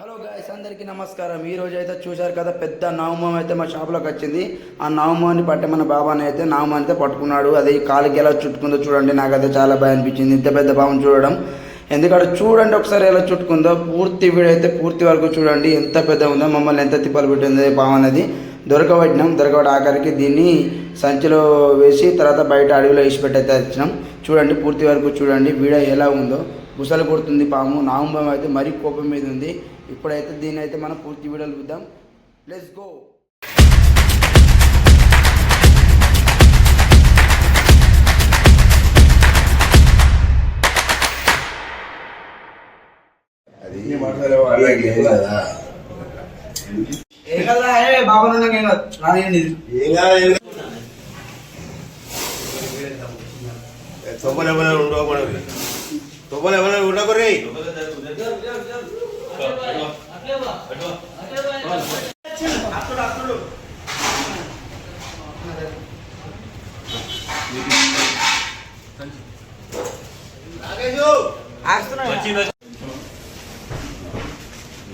Hello guys అందరికీ నమస్కారం. ఈ రోజు అయితే చూశారు కదా పెద్ద నవమం అయితే మా షాప్లోకి వచ్చింది. ఆ నవమాన్ని పట్టే మన బాబాని అయితే నవమాన్ని అయితే పట్టుకున్నాడు. అది కాలికి ఎలా చుట్టుకుందో చూడండి. నాకైతే చాలా బాగా అనిపించింది. ఇంత పెద్ద భావం చూడడం. ఎందుకంటే చూడండి ఒకసారి ఎలా చుట్టుకుందో. పూర్తి వీడియో అయితే పూర్తి వరకు చూడండి. ఎంత పెద్ద ఉందో మమ్మల్ని ఎంత తిప్పలు పెట్టిందో పాము అనేది దొరకబట్టినాం. దొరకబడి ఆఖరికి దీన్ని సంచిలో వేసి తర్వాత బయట అడవిలో వేసి పెట్టయితే వచ్చినాం. చూడండి పూర్తి వరకు చూడండి. వీడియో ఎలా ఉందో. గుసలు కొడుతుంది పాము. నామంబం అయితే మరీ కోపం మీద ఉంది. ఇప్పుడైతే దీన్ని అయితే మనం పూర్తి వీడియోలు చూద్దాం. లెట్స్ గో తొవ్వలు ఎవరైనా ఉండకూడదు తొవ్వలు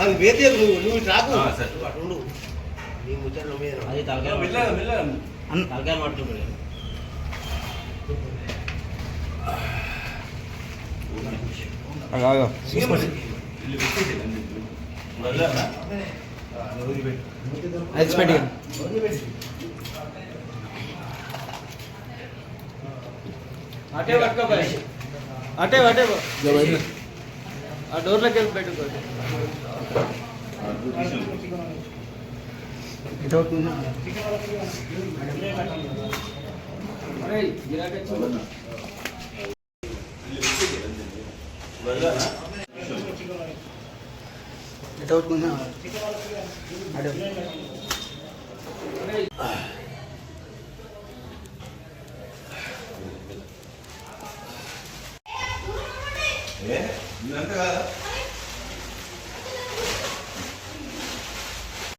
అది వేరే నువ్వు నువ్వు రాకు. అటు ఉండు. నీ ముచ్చట్లు మీద అది తలకాయ మెల్లగా మెల్లగా తలకాయ పట్టుకుంటాడు అటే పట్టుకోపోయి అటే అటే ఆ డోర్లోకి వెళ్ళి పెట్టుకో పెట్టుకుంటున్నా అడు ఏ ఇదంతా కాదా